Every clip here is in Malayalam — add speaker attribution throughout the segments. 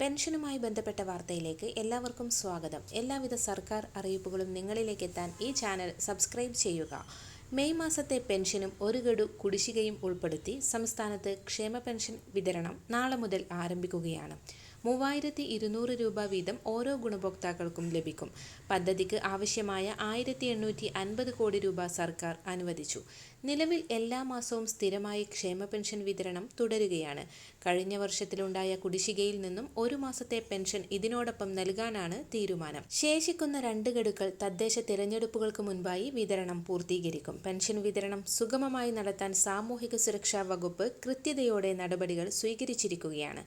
Speaker 1: പെൻഷനുമായി ബന്ധപ്പെട്ട വാർത്തയിലേക്ക് എല്ലാവർക്കും സ്വാഗതം. എല്ലാവിധ സർക്കാർ അറിയിപ്പുകളും നിങ്ങളിലേക്ക് എത്താൻ ഈ ചാനൽ സബ്സ്ക്രൈബ് ചെയ്യുക. മെയ് മാസത്തെ പെൻഷനും ഒരു ഗഡു കുടിശ്ശികയും ഉൾപ്പെടുത്തി സംസ്ഥാനത്ത് ക്ഷേമ പെൻഷൻ വിതരണം നാളെ മുതൽ ആരംഭിക്കുകയാണ്. മൂവായിരത്തി ഇരുന്നൂറ് രൂപ വീതം ഓരോ ഗുണഭോക്താക്കൾക്കും ലഭിക്കും. പദ്ധതിക്ക് ആവശ്യമായ ആയിരത്തി എണ്ണൂറ്റി അൻപത് കോടി രൂപ സർക്കാർ അനുവദിച്ചു. നിലവിൽ എല്ലാ മാസവും സ്ഥിരമായി ക്ഷേമ പെൻഷൻ വിതരണം തുടരുകയാണ്. കഴിഞ്ഞ വർഷത്തിലുണ്ടായ കുടിശ്ശികയിൽ നിന്നും ഒരു മാസത്തെ പെൻഷൻ ഇതിനോടൊപ്പം നൽകാനാണ് തീരുമാനം. ശേഷിക്കുന്ന രണ്ട് ഗഡുക്കൾ തദ്ദേശ തിരഞ്ഞെടുപ്പുകൾക്ക് മുൻപായി വിതരണം പൂർത്തീകരിക്കും. പെൻഷൻ വിതരണം സുഗമമായി നടത്താൻ സാമൂഹിക സുരക്ഷാ വകുപ്പ് കൃത്യതയോടെ നടപടികൾ സ്വീകരിച്ചിരിക്കുകയാണ്.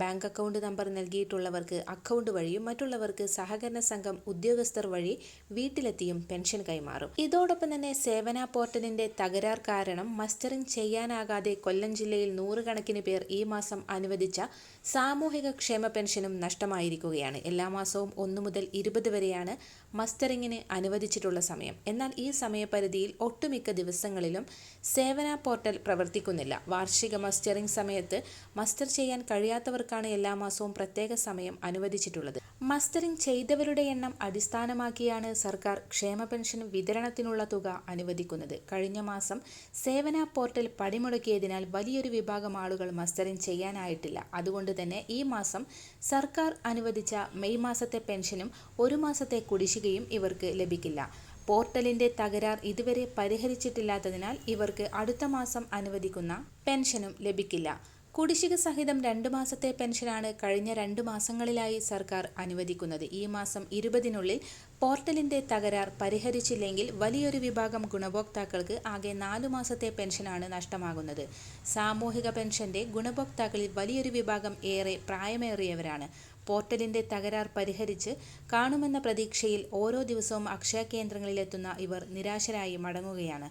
Speaker 1: ബാങ്ക് അക്കൗണ്ട് നമ്പർ നൽകിയിട്ടുള്ളവർക്ക് അക്കൗണ്ട് വഴിയും മറ്റുള്ളവർക്ക് സഹകരണ സംഘം ഉദ്യോഗസ്ഥർ വഴി വീട്ടിലെത്തിയും പെൻഷൻ കൈമാറും. ഇതോടൊപ്പം തന്നെ സേവന പോർട്ടലിന്റെ തകരാർ കാരണം മസ്റ്ററിംഗ് ചെയ്യാനാകാതെ കൊല്ലം ജില്ലയിൽ നൂറുകണക്കിന് പേർ ഈ മാസം അനുവദിച്ച സാമൂഹിക ക്ഷേമ പെൻഷനും നഷ്ടമായിരിക്കുകയാണ്. എല്ലാ മാസവും ഒന്നു മുതൽ ഇരുപത് വരെയാണ് മസ്റ്ററിങ്ങിന് അനുവദിച്ചിട്ടുള്ള സമയം. എന്നാൽ ഈ സമയപരിധിയിൽ ഒട്ടുമിക്ക ദിവസങ്ങളിലും സേവന പോർട്ടൽ പ്രവർത്തിക്കുന്നില്ല. വാർഷിക മസ്റ്ററിംഗ് സമയത്ത് മസ്റ്റർ ചെയ്യാൻ കഴിയാത്തവർക്കാണ് എല്ലാ മാസവും പ്രത്യേക സമയം അനുവദിച്ചിട്ടുള്ളത്. മസ്റ്ററിംഗ് ചെയ്തവരുടെ എണ്ണം അടിസ്ഥാനമാക്കിയാണ് സർക്കാർ ക്ഷേമ പെൻഷൻ വിതരണത്തിനുള്ള തുക അനുവദിക്കുന്നത്. കഴിഞ്ഞ മാസം സേവന പോർട്ടൽ പടിമുടക്കിയതിനാൽ വലിയൊരു വിഭാഗം ആളുകൾ മസ്റ്ററിംഗ് ചെയ്യാനായിട്ടില്ല. അതുകൊണ്ട് തന്നെ ഈ മാസം സർക്കാർ അനുവദിച്ച മെയ് മാസത്തെ പെൻഷനും ഒരു മാസത്തെ കുടിശ്ശികയും ഇവർക്ക് ലഭിക്കില്ല. പോർട്ടലിന്റെ തകരാർ ഇതുവരെ പരിഹരിച്ചിട്ടില്ലാത്തതിനാൽ ഇവർക്ക് അടുത്ത മാസം അനുവദിക്കുന്ന പെൻഷനും ലഭിക്കില്ല. കുടിശ്ശിക സഹിതം രണ്ട് മാസത്തെ പെൻഷനാണ് കഴിഞ്ഞ രണ്ട് മാസങ്ങളിലായി സർക്കാർ അനുവദിക്കുന്നത്. ഈ മാസം ഇരുപതിനുള്ളിൽ പോർട്ടലിന്റെ തകരാർ പരിഹരിച്ചില്ലെങ്കിൽ വലിയൊരു വിഭാഗം ഗുണഭോക്താക്കൾക്ക് ആകെ നാലു മാസത്തെ പെൻഷനാണ് നഷ്ടമാകുന്നത്. സാമൂഹിക പെൻഷന്റെ ഗുണഭോക്താക്കളിൽ വലിയൊരു വിഭാഗം ഏറെ പ്രായമേറിയവരാണ്. പോർട്ടലിന്റെ തകരാർ പരിഹരിച്ച് കാണുമെന്ന പ്രതീക്ഷയിൽ ഓരോ ദിവസവും അക്ഷയ കേന്ദ്രങ്ങളിലെത്തുന്ന ഇവർ നിരാശരായി മടങ്ങുകയാണ്.